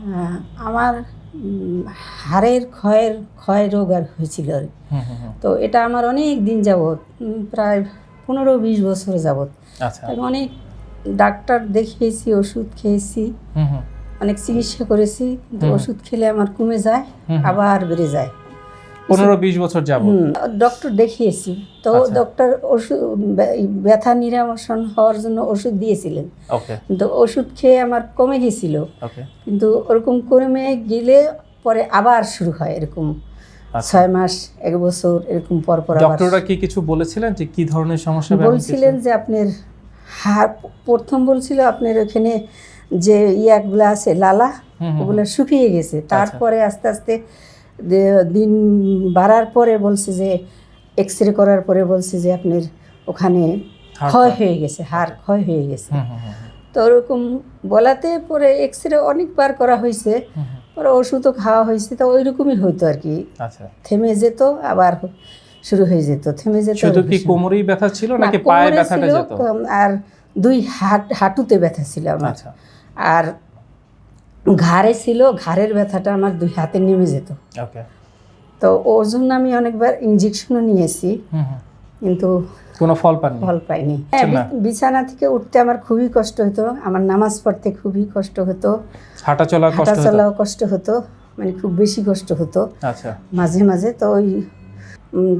আহ, আমার হাড়ের ক্ষয়ের ক্ষয় রোগ আর হয়েছিল। আর। তো এটা আমার অনেক দিন যাবৎ প্রায় পনেরো বিশ বছর যাবৎ। আচ্ছা। আমি অনেক ডাক্তার দেখিয়েছি ওষুধ খেয়েছি অনেক চিকিৎসা করেছি কিন্তু ওষুধ খেলে আমার কমে যায় আবার বেড়ে যায়। পনেরো বিশ বছর যাব ডক্টর দেখিয়েছি। তো আচ্ছা। ডক্টর ওষুধ ব্যথা নিরামশন হওয়ার জন্য ওষুধ দিয়েছিলেন। কিন্তু ওষুধ খেয়ে আমার কমে গেছিল। কিন্তু ওরকম কমে গেলে পরে আবার শুরু হয় এরকম। আচ্ছা। ছয় মাস এক বছর এরকম পর পর আবার ডক্টররা কি কিছু বলেছিলেন যে কি ধরনের সমস্যা? বলছিলেন যে আপনার হাড় প্রথম বলছিল আপনার ওখানে যে ইয়াগুলো আছে লালা ওগুলো শুকিয়ে গেছে। তারপরে আস্তে আস্তে দিন বাড়ার পরে বলছে যে এক্স রে করার পরে বলছে যে আপনার ওখানে ক্ষয়। হয়ে গেছে হাড় ক্ষয় হয়ে গেছে। তো ওরকম বলাতে পরে এক্স রে অনেকবার করা হয়েছে। পরে ওষুধও খাওয়া হয়েছে তো ওই রকমই হতো আর কি। আচ্ছা। থেমে যেত আবার শুরু হয়ে যেত থেমে যেত শুধু কি কোমরেই ব্যথা ছিল নাকি পায়ে ব্যথাটা যেত? আর দুই হাট হাঁটুতে ব্যথা ছিল আমার। আচ্ছা। আর ঘাড়ে ছিল ঘাড়ের ব্যথাটা আমার দুই হাতে নেমে যেত। তো ওর জন্য আমি অনেকবার ইঞ্জেকশনও নিয়েছি কিন্তু কোনো ফল পাননি? ফল পাইনি। হ্যাঁ বিছানা থেকে উঠতে আমার খুবই কষ্ট হতো আমার নামাজ পড়তে খুবই কষ্ট হতো। হাঁটা চলা কষ্ট হাঁটা হতো? চলাও কষ্ট হতো মানে খুব বেশি কষ্ট হতো। আচ্ছা। মাঝে মাঝে তো ওই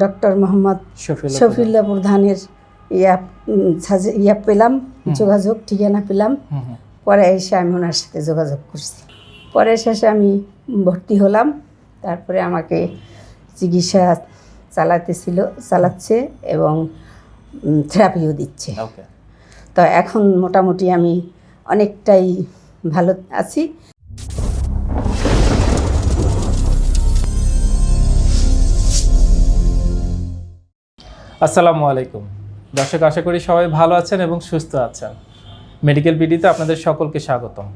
ডক্টর মোহাম্মদ শফিউল্লাহ শফিউল্লাহ প্রধানের ইয়া ইয়া পেলাম যোগাযোগ ঠিকানা পেলাম। পরে এসে আমি ওনার সাথে যোগাযোগ করছি। পরে শেষে আমি ভর্তি হলাম। তারপরে আমাকে চিকিৎসা চালাতেছিল চালাচ্ছে এবং থেরাপিও দিচ্ছে। ওকে তো এখন মোটামুটি আমি অনেকটাই ভালো আছি। আসসালামু আলাইকুম। দর্শক আশা করি সবাই ভালো আছেন এবং সুস্থ আছেন। মেডিকেল বিডিতে আপনাদের সকলকে স্বাগতম।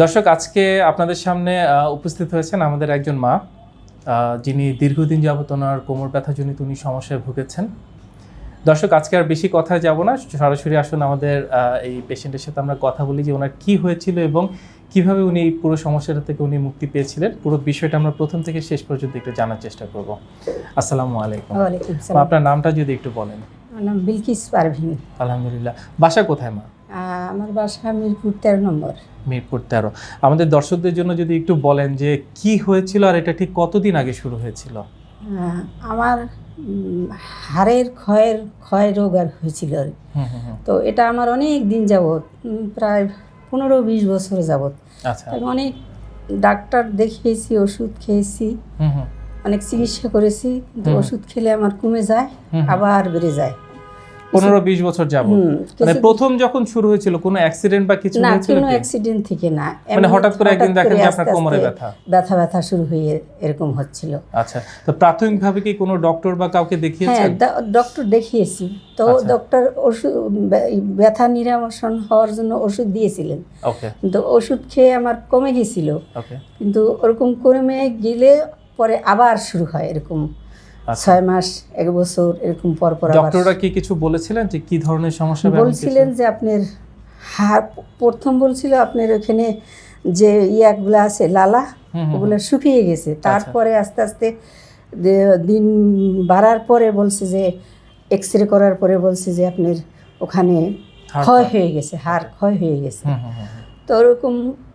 দর্শক আজকে আপনাদের সামনে উপস্থিত হয়েছেন আমাদের একজন মা যিনি দীর্ঘদিন যাবত ওনার কোমর ব্যথাজনিত উনি সমস্যায় ভুগেছেন। দর্শক আজকে আর বেশি কথা যাব না সরাসরি আসুন আমাদের এই পেশেন্টের সাথে আমরা কথা বলি যে ওনার কি হয়েছিল এবং কীভাবে উনি এই পুরো সমস্যাটা থেকে উনি মুক্তি পেয়েছিলেন। পুরো বিষয়টা আমরা প্রথম থেকে শেষ পর্যন্ত একটু জানার চেষ্টা করব। আসসালামু আলাইকুম। আপনার নামটা যদি একটু বলেন। আমার নাম বিলকিস পারভিন। আলহামদুলিল্লাহ। বাসা কোথায় মা? আমার বাসা মিরপুর তেরো নম্বর। মিরপুর তেরো। আমাদের দর্শকদের জন্য যদি একটু বলেন যে কি হয়েছিল আর এটা ঠিক কতদিন আগে শুরু হয়েছিল? আমার হাড়ের ক্ষয়ের ক্ষয় রোগ আর হয়েছিল। তো এটা আমার অনেক দিন যাবৎ প্রায় পনেরো বিশ বছর যাবৎ। আচ্ছা। অনেক ডাক্তার দেখিয়েছি ওষুধ খেয়েছি। অনেক চিকিৎসা করেছি কিন্তু ওষুধ খেলে আমার কমে যায়। আবার বেড়ে যায়। পনেরো বিশ বছর যাব মানে প্রথম যখন শুরু হয়েছিল কোনো অ্যাক্সিডেন্ট বা কিছু না কোনো অ্যাক্সিডেন্ট থেকে না। মানে হঠাৎ করে একদিন দেখেন যে আপনার কোমরে ব্যথা। ব্যথা ব্যথা শুরু হয়ে এরকম হচ্ছিল। আচ্ছা তো প্রাথমিকভাবে কি কোনো ডক্টর বা কাউকে হ্যাঁ দেখিয়েছেন ডা- ডক্টর দেখিয়েছি। তো আচ্ছা। ডক্টর ওষুধ ব্যথা নিরামশন হওয়ার জন্য ওষুধ দিয়েছিলেন। ওকে। কিন্তু ওষুধ খেয়ে আমার কমে গেছিল। ওকে। কিন্তু ওরকম কমে গেলে পরে আবার শুরু হয় এরকম আচ্ছা ছয় মাস এক বছর এরকম পর পর ডক্টররা কি কিছু বলেছিলেন যে কি ধরনের সমস্যা? বলছিলেন যে আপনার হাড় প্রথম বলছিল আপনার ওখানে যে ইয়াগুলো আছে লালা ওগুলো শুকিয়ে গেছে তারপরে আস্তে আস্তে দিন বাড়ার পরে বলছে যে এক্স রে করার পরে বলছে যে আপনার ওখানে ক্ষয়। হয়ে গেছে হাড় ক্ষয় হয়ে গেছে। তো ওরকম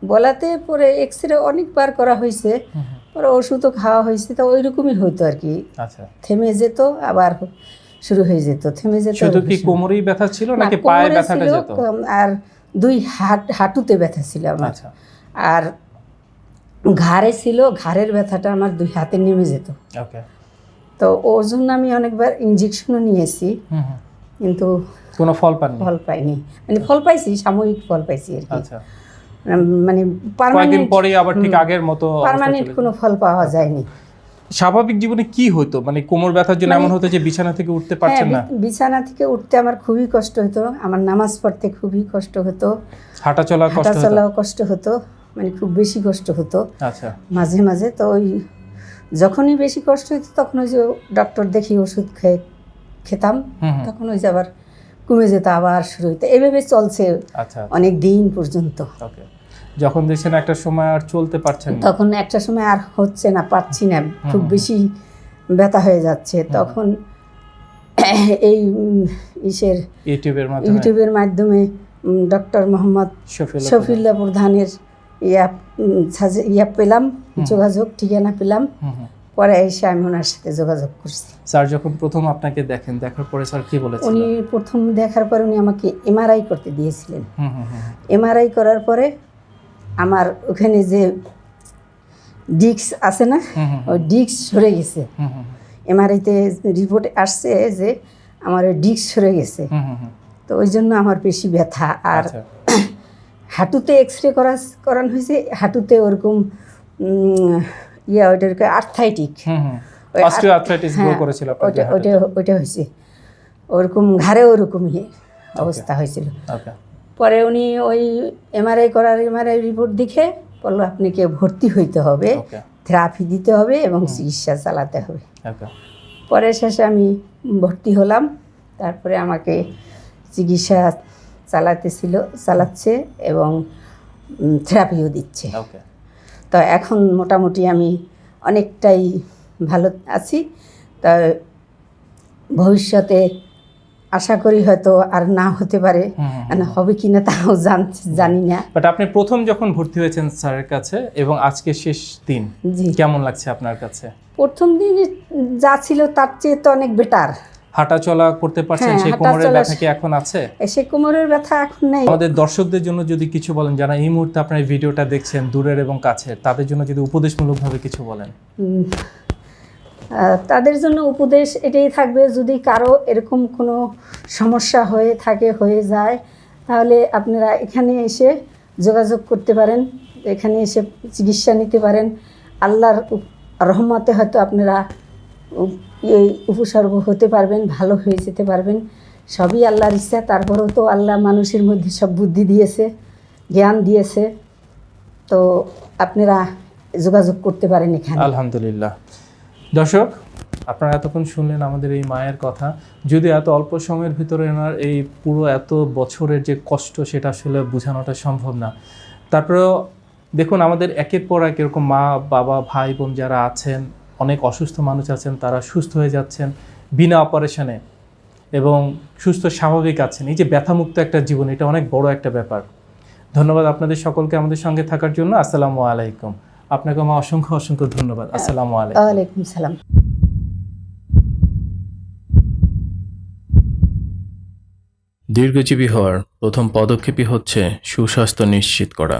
বলাতে পরে এক্স রে অনেকবার করা হয়েছে। পরে ওষুধও খাওয়া হয়েছে তো ওই রকমই হতো আর কি। আচ্ছা। থেমে যেত আবার শুরু হয়ে যেত থেমে যেত শুধু কি কোমরেই ব্যথা ছিল নাকি পায়ে ব্যথাটা যেত? আর দুই হাট হাঁটুতে ব্যথা ছিল আমার। আচ্ছা। আর ঘাড়ে ছিল ঘাড়ের ব্যথাটা আমার দুই হাতে নেমে যেত। ওকে। তো ওর জন্য আমি অনেকবার ইঞ্জেকশনও নিয়েছি। কিন্তু কোনো ফল পাননি? ফল পাইনি। মানে ফল পাইছি সাময়িক ফল পাইছি আর কি। আচ্ছা। মানে কয়েকদিন পার্মানেন্ট পরেই আবার ঠিক আগের মতো পার্মানেন্ট কোনো ফল পাওয়া যায়নি। স্বাভাবিক জীবনে কি হতো? মানে কোমর ব্যথার জন্য এমন হতো যে বিছানা থেকে উঠতে হ্যাঁ পারছেন না? বিছানা থেকে উঠতে আমার খুবই কষ্ট হতো। আমার নামাজ পড়তে খুবই কষ্ট হতো। হাঁটা চলা কষ্ট হাঁটা হতো? চলাও কষ্ট হতো। মানে খুব বেশি কষ্ট হতো। আচ্ছা। মাঝে মাঝে তো ওই যখনই বেশি কষ্ট হতো তখন ওই যে ডক্টর দেখি ওষুধ খেয়ে খেতাম। তখন ওই যে আবার কমে যেত আবার শুরু হতো এভাবে চলছে আচ্ছা অনেক দিন পর্যন্ত। যখন দেখছেন একটা সময় আর চলতে পারছেন না। তখন একটা সময় আর হচ্ছে না পারছি না। খুব বেশি ব্যথা হয়ে যাচ্ছে। তখন এই ইসের ইউটিউবের মাধ্যমে? ইউটিউবের মাধ্যমে ডক্টর মোহাম্মদ শফিউল্লাহ প্রধানের ইয়া ইয়া পেলাম যোগাযোগ ঠিকানা পেলাম। পরে এসে আমি ওনার সাথে যোগাযোগ করছি। স্যার যখন প্রথম আপনাকে দেখেন দেখার পরে স্যার কি বলেছিলেন? উনি প্রথম দেখার পরে উনি আমাকে এমআরআই করতে দিয়েছিলেন। এমআরআই করার পরে আমার ওখানে যে ডিক্স আছে না ওই ডিক্স সরে গেছে। এমআরআইতে রিপোর্ট আসছে যে আমার ওই ডিক্স সরে গেছে। তো ওই জন্য আমার বেশি ব্যথা। আর আচ্ছা। হাঁটুতে এক্স রে করা করানো হয়েছে। হাঁটুতে ওরকম ইয়া ওইটাকে আর্থাইটিক হুম হুম। ওই অস্টিও আর্থ্রাইটিস গ্রো করেছিল ওইটা হয়েছে। ওরকম ঘাড়ে ওরকমই অবস্থা হয়েছিল। পরে উনি ওই এমআরআই করার এমআরআই রিপোর্ট দেখে বলল আপনাকে ভর্তি হইতে হবে থেরাপি দিতে হবে এবং চিকিৎসা চালাতে হবে। পরে শেষে আমি ভর্তি হলাম। তারপরে আমাকে চিকিৎসা চালাতেছিল চালাচ্ছে এবং থেরাপিও দিচ্ছে। ওকে তো এখন মোটামুটি আমি অনেকটাই ভালো আছি। তা ভবিষ্যতে আশা করি হয়তো আর না হতে পারে। হবে কি না তাও জান জানি না। বাট আপনি প্রথম যখন ভর্তি হয়েছেন স্যারের কাছে এবং আজকে শেষ দিন জি। কেমন লাগছে আপনার কাছে? প্রথম দিন যা ছিল তার চেয়ে তো অনেক বেটার হাঁটা চলা করতে পারছেন হ্যাঁ, সেই কোমরের ব্যথা কি এখন আছে? এসে কোমরের ব্যথা এখন নেই। আমাদের দর্শকদের জন্য যদি কিছু বলেন যারা এই মুহূর্তে আপনার ভিডিওটা দেখছেন দূরের এবং কাছের তাদের জন্য যদি উপদেশমূলকভাবে কিছু বলেন। তাদের জন্য উপদেশ এটাই থাকবে যদি কারও এরকম কোনো সমস্যা হয়ে থাকে হয়ে যায় তাহলে আপনারা এখানে এসে যোগাযোগ করতে পারেন এখানে এসে চিকিৎসা নিতে পারেন। আল্লাহর রহমতে হয়তো আপনারা এই উপসর্গ হতে পারবেন, ভালো হয়ে যেতে পারবেন। সবই আল্লাহর ইচ্ছা, তারপরেও তো আল্লাহ মানুষের মধ্যে সব বুদ্ধি দিয়েছে, জ্ঞান দিয়েছে। তো আপনারা যোগাযোগ করতে পারেন এখানে। আলহামদুলিল্লাহ। দর্শক, আপনারা এতক্ষণ শুনলেন আমাদের এই মায়ের কথা। যদি এত অল্প সময়ের ভিতরে এনার এই পুরো এত বছরের যে কষ্ট, সেটা আসলে বোঝানোটা সম্ভব না। তারপরেও দেখুন, আমাদের একের পর এক এরকম মা, বাবা, ভাই, বোন যারা আছেন অনেক অসুস্থ মানুষ আছেন তারা সুস্থ হয়ে যাচ্ছেন বিনা অপারেশনে এবং সুস্থ স্বাভাবিক আছেন। এই যে ব্যথামুক্ত একটা জীবন এটা অনেক বড় একটা ব্যাপার। ধন্যবাদ আপনাদের সকলকে আমাদের সঙ্গে থাকার জন্য। আসসালামু আলাইকুম। আপনাকে আমার অসংখ্য অসংখ্য ধন্যবাদ। আসসালামু আলাইকুম। ওয়ালাইকুম সালাম। দীর্ঘজীবী হওয়ার প্রথম পদক্ষেপই হচ্ছে সুস্বাস্থ্য নিশ্চিত করা।